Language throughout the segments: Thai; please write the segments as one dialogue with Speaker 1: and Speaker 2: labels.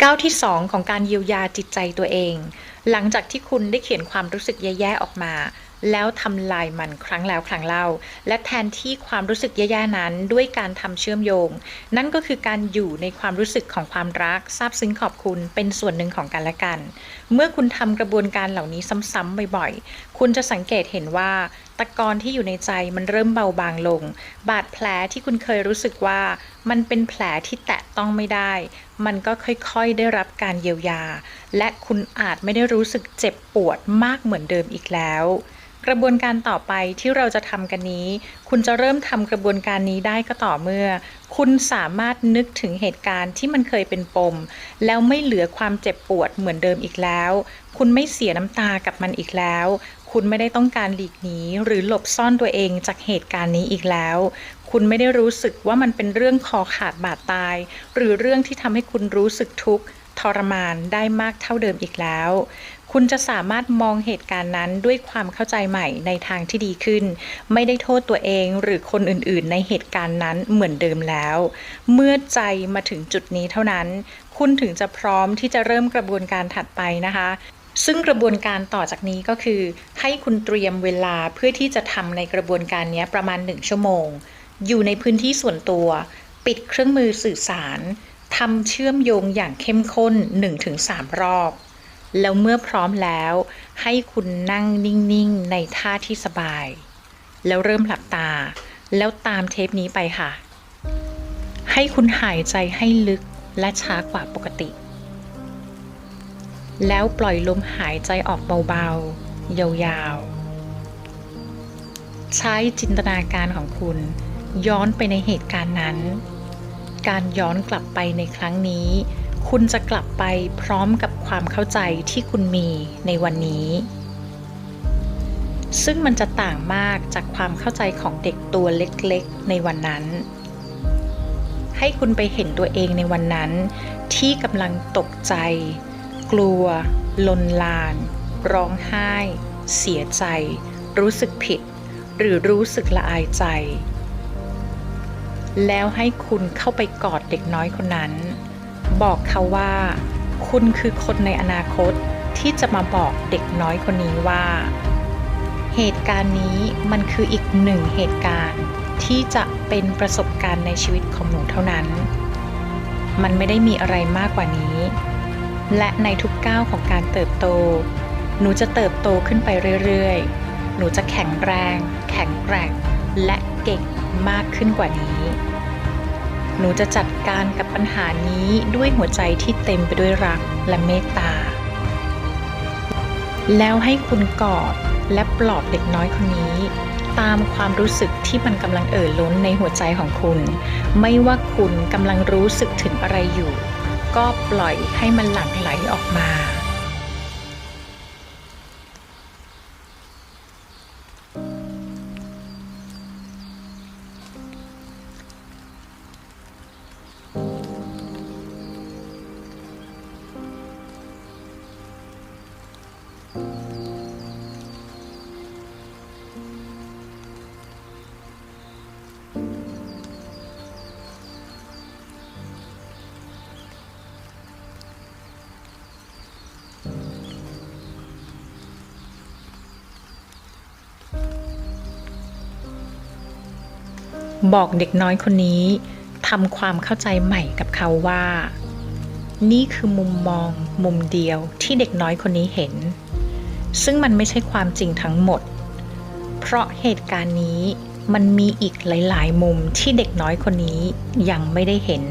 Speaker 1: ก้าวที่ 2 ของการเยียวยาจิตใจตัวเอง หลังจากที่คุณได้เขียนความรู้สึกแย่ๆออกมา แล้วทำลายมันครั้งแล้วครั้งเล่า และแทนที่ความรู้สึกแย่ๆนั้นด้วยการทำเชื่อมโยง นั่นก็คือการอยู่ในความรู้สึกของความรักซาบซึ้งขอบคุณเป็นส่วนหนึ่งของกันและกัน เมื่อคุณทำกระบวนการเหล่านี้ซ้ำๆบ่อยๆคุณจะสังเกตเห็นว่าตะกอนที่อยู่ในใจมันเริ่มเบาบางลง บาดแผลที่คุณเคยรู้สึกว่า มันเป็นแผลที่แตะต้องไม่ได้ มันก็ค่อยๆได้รับการเยียวยา และคุณอาจไม่ได้รู้สึกเจ็บปวดมากเหมือนเดิมอีกแล้ว กระบวนการต่อไปที่เราจะทำกันนี้ คุณจะเริ่มทำกระบวนการนี้ได้ก็ต่อเมื่อ คุณสามารถนึกถึงเหตุการณ์ที่มันเคยเป็นปม แล้วไม่เหลือความเจ็บปวดเหมือนเดิมอีกแล้ว คุณไม่เสียน้ำตากับมันอีกแล้ว คุณไม่ได้ต้องการหลีกหนีหรือหลบซ่อนตัวเองจากเหตุการณ์นี้อีกแล้ว คุณไม่ได้รู้สึกว่ามันเป็นเรื่องคอขาดบาดตาย หรือเรื่องที่ทำให้คุณรู้สึกทุกข์ทรมานได้มากเท่าเดิมอีกแล้ว คุณจะสามารถมองเหตุการณ์นั้นด้วยความเข้าใจใหม่ในทางที่ดีขึ้น ไม่ได้โทษตัวเองหรือคนอื่นๆ ในเหตุการณ์นั้นเหมือนเดิมแล้ว เมื่อใจมาถึงจุดนี้เท่านั้น คุณถึงจะพร้อมที่จะเริ่มกระบวนการถัดไปนะคะ ซึ่งกระบวนการต่อจากนี้ก็คือ ให้คุณเตรียมเวลาเพื่อที่จะทำในกระบวนการนี้ประมาณ 1 ชั่วโมง อยู่ในพื้นที่ส่วนตัว ปิดเครื่องมือสื่อสารทำเชื่อมโยงอย่างเข้มข้น 1-3 รอบ แล้วเมื่อพร้อมแล้ว ให้คุณนั่งนิ่งๆ ในท่าที่สบาย แล้วเริ่มหลับตา แล้วตามเทปนี้ไปค่ะ ให้คุณหายใจให้ลึกและช้ากว่าปกติ แล้วปล่อยลมหายใจออกเบาๆ ยาวๆ ใช้จินตนาการของคุณ ย้อนไปในเหตุการณ์นั้น การย้อนกลับไปในครั้งนี้ คุณจะกลับไปพร้อมกับความเข้าใจที่คุณมีในวันนี้ ซึ่งมันจะต่างมากจากความเข้าใจของเด็กตัวเล็กๆ ในวันนั้นให้คุณไปเห็นตัวเองในวันนั้น ที่กำลังตกใจ กลัว ลนลาน ร้องไห้ เสียใจ รู้สึกผิด หรือรู้สึกละอายใจ แล้วให้คุณเข้าไปกอดเด็กน้อยคนนั้น บอกเขาว่า คุณคือคนในอนาคตที่จะมาบอกเด็กน้อยคนนี้ว่า เหตุการณ์นี้มันคืออีกหนึ่งเหตุการณ์ที่จะเป็นประสบการณ์ในชีวิตของหนูเท่านั้น มันไม่ได้มีอะไรมากกว่านี้ และในทุกก้าวของการเติบโต หนูจะเติบโตขึ้นไปเรื่อยๆ หนูจะแข็งแรง แข็งแกร่ง และเก่งมากขึ้นกว่านี้ หนูจะจัดการกับปัญหานี้ด้วยหัวใจที่เต็มไปด้วยรักและเมตตา แล้วให้คุณกอดและปลอบเด็กน้อยคนนี้ตามความรู้สึกที่มันกำลังเอ่อล้นในหัวใจของคุณ ไม่ว่าคุณกำลังรู้สึกถึงอะไรอยู่ ก็ปล่อยให้มันหลั่งไหลออกมา บอกเด็กน้อยคนนี้ทำความเข้าใจใหม่กับเขาว่า นี่คือมุมมองมุมเดียวที่เด็กน้อยคนนี้เห็น ซึ่งมันไม่ใช่ความจริงทั้งหมด เพราะเหตุการณ์นี้มันมีอีกหลาย ๆ มุมที่เด็กน้อยคนนี้ยังไม่ได้เห็น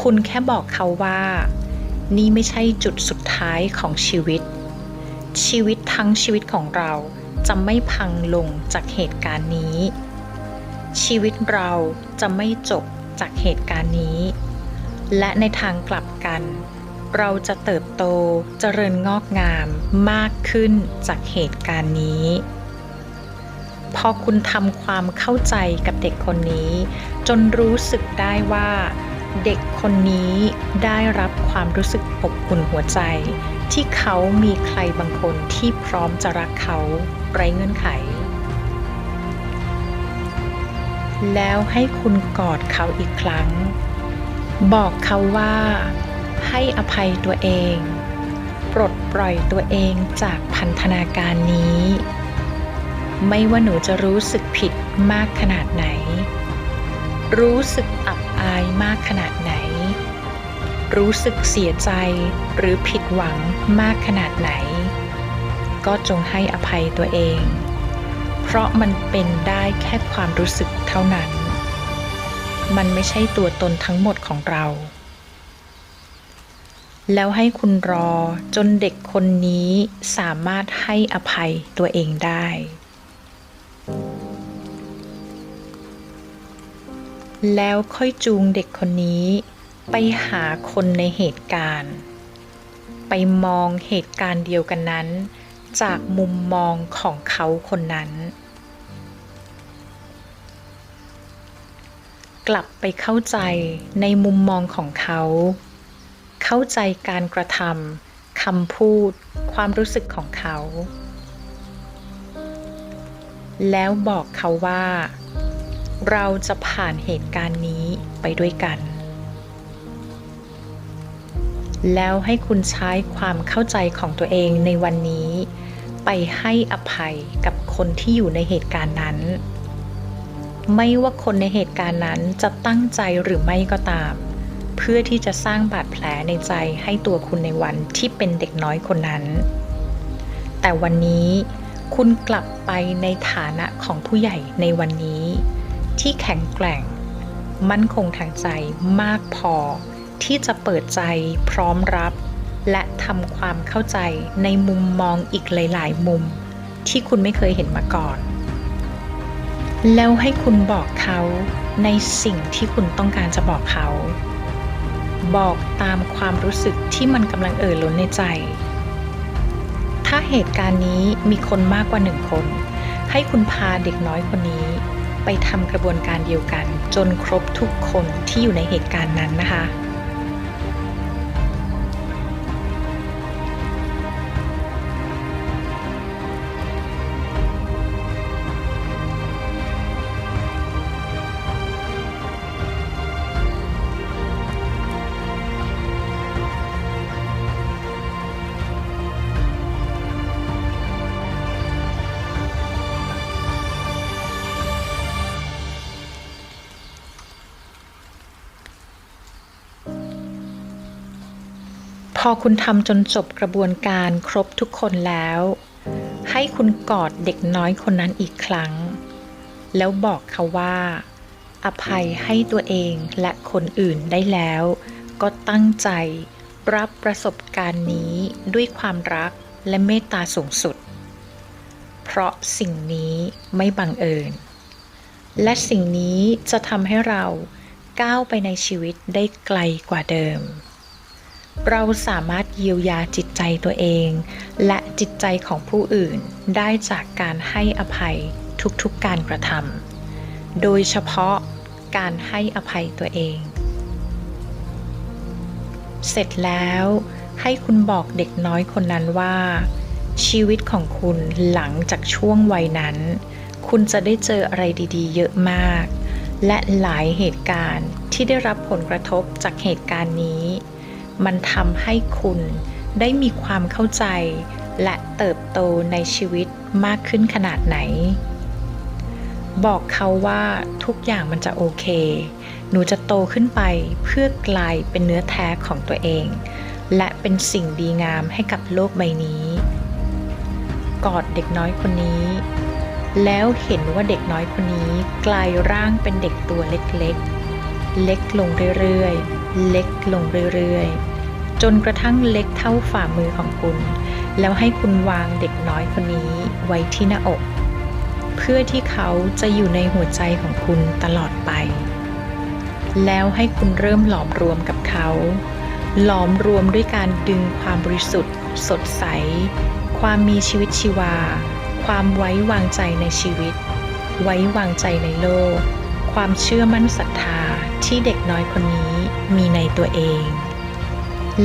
Speaker 1: คุณแค่บอกเขาว่า นี่ไม่ใช่จุดสุดท้ายของชีวิต ชีวิตทั้งชีวิตของเราจะไม่พังลงจากเหตุการณ์นี้ ชีวิตเราจะไม่จบจากเหตุการณ์นี้ และในทางกลับกัน เราจะเติบโตเจริญงอกงามมากขึ้นจากเหตุการณ์นี้ พอคุณทำความเข้าใจกับเด็กคนนี้ จนรู้สึกได้ว่าเด็กคนนี้ได้รับความรู้สึกอบอุ่นหัวใจ ที่เขามีใครบางคนที่พร้อมจะรักเขาไร้เงื่อนไข แล้วให้คุณกอดเขาอีกครั้ง บอกเขาว่า ให้อภัยตัวเอง ปลดปล่อยตัวเองจากพันธนาการนี้ ไม่ว่าหนูจะรู้สึกผิดมากขนาดไหน รู้สึกอับอายมากขนาดไหน รู้สึกเสียใจหรือผิดหวังมากขนาดไหน ก็จงให้อภัยตัวเอง เพราะมันเป็นได้แค่ความรู้สึกเท่านั้น มันไม่ใช่ตัวตนทั้งหมดของเรา แล้วให้คุณรอจนเด็กคนนี้สามารถให้อภัยตัวเองได้ แล้วค่อยจูงเด็กคนนี้ ไปหาคนในเหตุการณ์ ไปมองเหตุการณ์เดียวกันนั้น จากมุมมองของเขาคนนั้น กลับไปเข้าใจในมุมมองของเขา เข้าใจการกระทำคำพูด ความรู้สึกของเขา แล้วบอกเขาว่า เราจะผ่านเหตุการณ์นี้ไปด้วยกันแล้วให้คุณใช้ความเข้าใจของตัวเองในวันนี้ ไปให้อภัยกับคนที่อยู่ในเหตุการณ์นั้น ไม่ว่าคนในเหตุการณ์นั้นจะตั้งใจหรือไม่ก็ตาม เพื่อที่จะสร้างบาดแผลในใจให้ตัวคุณในวันที่เป็นเด็กน้อยคนนั้น แต่วันนี้คุณกลับไปในฐานะของผู้ใหญ่ในวันนี้ ที่แข็งแกร่ง มั่นคงทางใจมากพอที่จะเปิดใจพร้อมรับ และทำความเข้าใจในมุมมองอีกหลาย ๆ มุม ที่คุณไม่เคยเห็นมาก่อน แล้วให้คุณบอกเขาในสิ่งที่คุณต้องการจะบอกเขา บอกตามความรู้สึกที่มันกำลังเอ่อล้นในใจ ถ้าเหตุการณ์นี้มีคนมากกว่าหนึ่งคน ให้คุณพาเด็กน้อยคนนี้ ไปทำกระบวนการเดียวกัน จนครบทุกคนที่อยู่ในเหตุการณ์นั้นนะคะ อคุณทำจนจบกระบวนการครบทุกคนแล้ว ให้คุณกอดเด็กน้อยคนนั้นอีกครั้ง แล้วบอกเขาว่า อภัยให้ตัวเองและคนอื่นได้แล้ว ก็ตั้งใจรับประสบการณ์นี้ด้วยความรักและเมตตาสูงสุด เพราะสิ่งนี้ไม่บังเอิญ และสิ่งนี้จะทำให้เราก้าวไปในชีวิตได้ไกลกว่าเดิม เราสามารถเยียวยาจิตใจตัวเอง และจิตใจของผู้อื่นได้จากการให้อภัยทุกๆการกระทำโดยเฉพาะการให้อภัยตัวเอง เสร็จแล้วให้คุณบอกเด็กน้อยคนนั้นว่า ชีวิตของคุณหลังจากช่วงวัยนั้น คุณจะได้เจออะไรดีๆ เยอะมาก และหลายเหตุการณ์ที่ได้รับผลกระทบจากเหตุการณ์นี้ มันทำให้คุณได้มีความเข้าใจ และเติบโตในชีวิตมากขึ้นขนาดไหน บอกเขาว่าทุกอย่างมันจะโอเค หนูจะโตขึ้นไปเพื่อกลายเป็นเนื้อแท้ของตัวเอง และเป็นสิ่งดีงามให้กับโลกใบนี้ กอดเด็กน้อยคนนี้ แล้วเห็นว่าเด็กน้อยคนนี้กลายร่างเป็นเด็กตัวเล็กๆ เล็กลงเรื่อยๆ เล็กลงเรื่อยๆ จนกระทั่งเล็กเท่าฝ่ามือของคุณ แล้วให้คุณวางเด็กน้อยคนนี้ไว้ที่หน้าอก เพื่อที่เขาจะอยู่ในหัวใจของคุณตลอดไป แล้วให้คุณเริ่มหลอมรวมกับเขา หลอมรวมด้วยการดึงความบริสุทธิ์ สดใส ความมีชีวิตชีวา ความไว้วางใจในชีวิต ไว้วางใจในโลก ความเชื่อมั่นศรัทธา ที่เด็กน้อยคนนี้มีในตัวเอง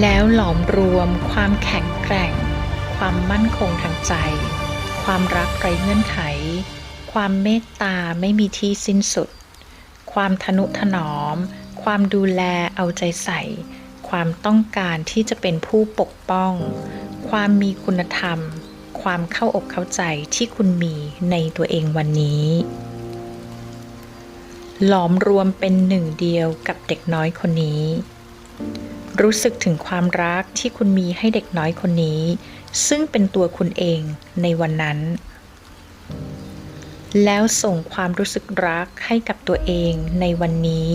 Speaker 1: แล้วหลอมรวมความแข็งแกร่ง ความมั่นคงทางใจ ความรักไร้เงื่อนไข ความเมตตาไม่มีที่สิ้นสุด ความทนุถนอม ความดูแลเอาใจใส่ ความต้องการที่จะเป็นผู้ปกป้อง ความมีคุณธรรม ความเข้าอกเข้าใจที่คุณมีในตัวเองวันนี้ หลอมรวมเป็นหนึ่งเดียวกับเด็กน้อยคนนี้ รู้สึกถึงความรักที่คุณมีให้เด็กน้อยคนนี้ ซึ่งเป็นตัวคุณเองในวันนั้น แล้วส่งความรู้สึกรักให้กับตัวเองในวันนี้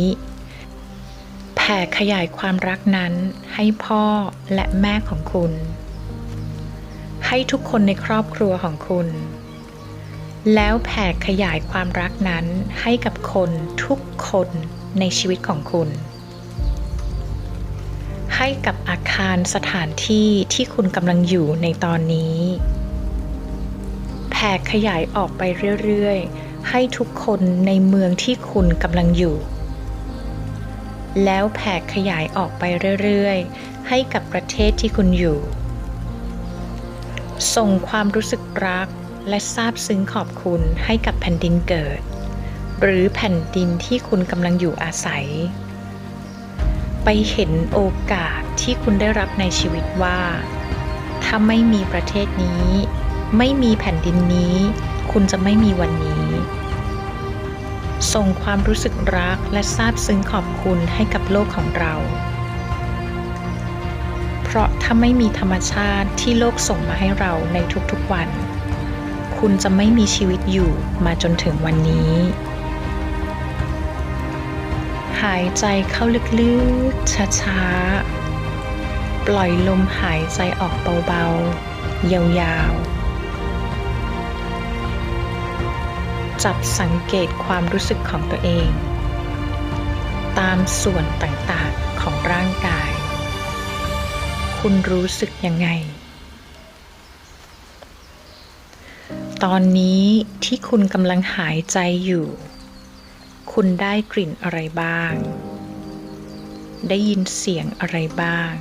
Speaker 1: แผ่ขยายความรักนั้นให้พ่อและแม่ของคุณ ให้ทุกคนในครอบครัวของคุณ แล้วแผ่ขยายความรักนั้นให้กับคนทุกคนในชีวิตของคุณ ให้กับอาคารสถานที่ที่คุณกำลังอยู่ในตอนนี้ แผ่ขยายออกไปเรื่อยๆ ให้ทุกคนในเมืองที่คุณกำลังอยู่ แล้วแผ่ขยายออกไปเรื่อยๆ ให้กับประเทศที่คุณอยู่ ส่งความรู้สึกรัก และซาบซึ้งขอบคุณให้กับแผ่นดินเกิด หรือแผ่นดินที่คุณกำลังอยู่อาศัย ไปเห็นโอกาสที่คุณได้รับในชีวิตว่า ถ้าไม่มีประเทศนี้ ไม่มีแผ่นดินนี้ คุณจะไม่มีวันนี้ ส่งความรู้สึกรักและซาบซึ้งขอบคุณให้กับโลกของเราเพราะถ้าไม่มีธรรมชาติที่โลกส่งมาให้เราในทุกๆวัน คุณจะไม่มีชีวิตอยู่มาจนถึงวันนี้ หายใจเข้าลึกๆ ช้าๆ ปล่อยลมหายใจออกเบาๆ ยาวๆ จับสังเกตความรู้สึกของตัวเอง ตามส่วนต่างๆของร่างกาย คุณรู้สึกยังไง ตอนนี้ที่คุณกำลังหายใจอยู่ คุณได้กลิ่นอะไรบ้าง ได้ยินเสียงอะไรบ้าง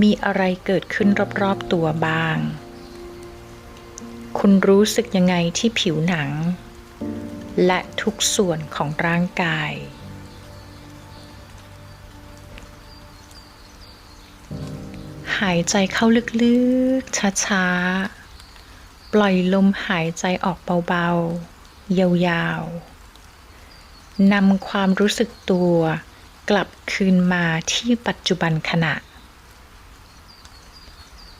Speaker 1: มีอะไรเกิดขึ้นรอบๆตัวบ้าง คุณรู้สึกยังไงที่ผิวหนัง และทุกส่วนของร่างกายหายใจเข้าลึกๆ ช้าๆ ปล่อยลมหายใจออกเบาๆ ยาวๆ นำความรู้สึกตัวกลับคืนมาที่ปัจจุบันขณะ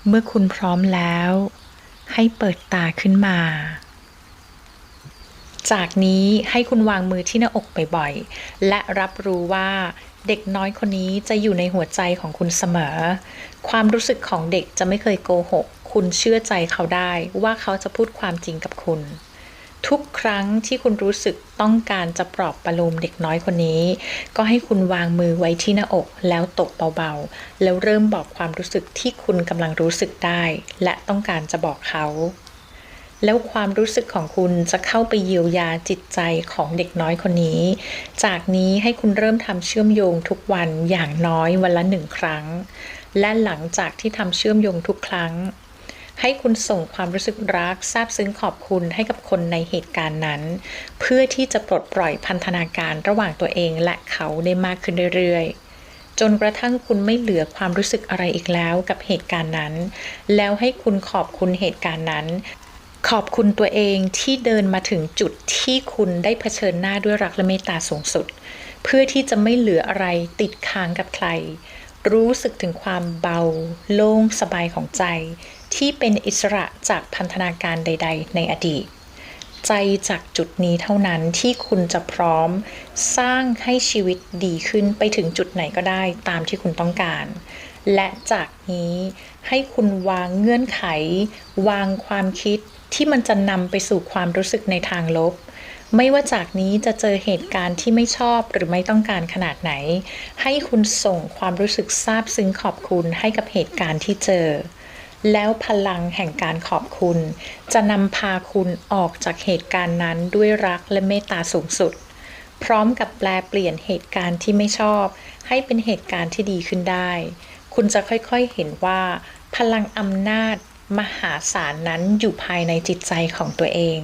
Speaker 1: เมื่อคุณพร้อมแล้ว ให้เปิดตาขึ้นมา จากนี้ให้คุณวางมือที่หน้าอกบ่อยๆ และรับรู้ว่าเด็กน้อยคนนี้จะอยู่ในหัวใจของคุณเสมอ ความรู้สึกของเด็กจะไม่เคยโกหก คุณเชื่อใจเขาได้ว่าเขาจะพูดความจริงกับคุณ ทุกครั้งที่คุณรู้สึกต้องการจะปลอบประโลมเด็กน้อยคนนี้ ก็ให้คุณวางมือไว้ที่หน้าอกแล้วตบเบาๆ แล้วเริ่มบอกความรู้สึกที่คุณกำลังรู้สึกได้ และต้องการจะบอกเขาแล้วความรู้สึกของคุณจะเข้าไปเยียวยาจิตใจของเด็กน้อยคนนี้ จากนี้ให้คุณเริ่มทำเชื่อมโยงทุกวันอย่างน้อยวันละหนึ่งครั้ง และหลังจากที่ทำเชื่อมโยงทุกครั้ง ให้คุณส่งความรู้สึกรักซาบซึ้งขอบคุณให้กับคนในเหตุการณ์นั้น เพื่อที่จะปลดปล่อยพันธนาการระหว่างตัวเองและเขาได้มากขึ้นเรื่อยๆจนกระทั่งคุณไม่เหลือความรู้สึกอะไรอีกแล้วกับเหตุการณ์นั้น แล้วให้คุณขอบคุณเหตุการณ์นั้น ขอบคุณตัวเองที่เดินมาถึงจุดที่คุณได้เผชิญหน้าด้วยรักและเมตตาสูงสุด เพื่อที่จะไม่เหลืออะไรติดค้างกับใคร รู้สึกถึงความเบา โล่งสบายของใจ ที่เป็นอิสระจากพันธนาการใด ๆ ในอดีต ใจจากจุดนี้เท่านั้นที่คุณจะพร้อม สร้างให้ชีวิตดีขึ้นไปถึงจุดไหนก็ได้ตามที่คุณต้องการ และจากนี้ให้คุณวางเงื่อนไข วางความคิดที่มันจะนำไปสู่ความรู้สึกในทางลบไม่ว่าจากนี้จะเจอเหตุการณ์ที่ไม่ชอบหรือไม่ต้องการขนาดไหน ให้คุณส่งความรู้สึกซาบซึ้งขอบคุณให้กับเหตุการณ์ที่เจอ แล้วพลังแห่งการขอบคุณ จะนำพาคุณออกจากเหตุการณ์นั้นด้วยรักและเมตตาสูงสุด พร้อมกับแปลเปลี่ยนเหตุการณ์ที่ไม่ชอบ ให้เป็นเหตุการณ์ที่ดีขึ้นได้ คุณจะค่อยๆเห็นว่า พลังอำนาจมหาศาลนั้นอยู่ภายในจิตใจของตัวเอง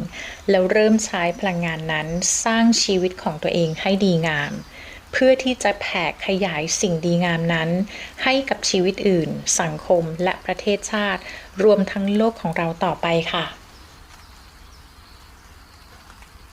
Speaker 1: แล้วเริ่มใช้พลังงานนั้นสร้างชีวิตของตัวเองให้ดีงาม เพื่อที่จะแผ่ขยายสิ่งดีงามนั้น ให้กับชีวิตอื่น สังคมและประเทศชาติ รวมทั้งโลกของเราต่อไปค่ะ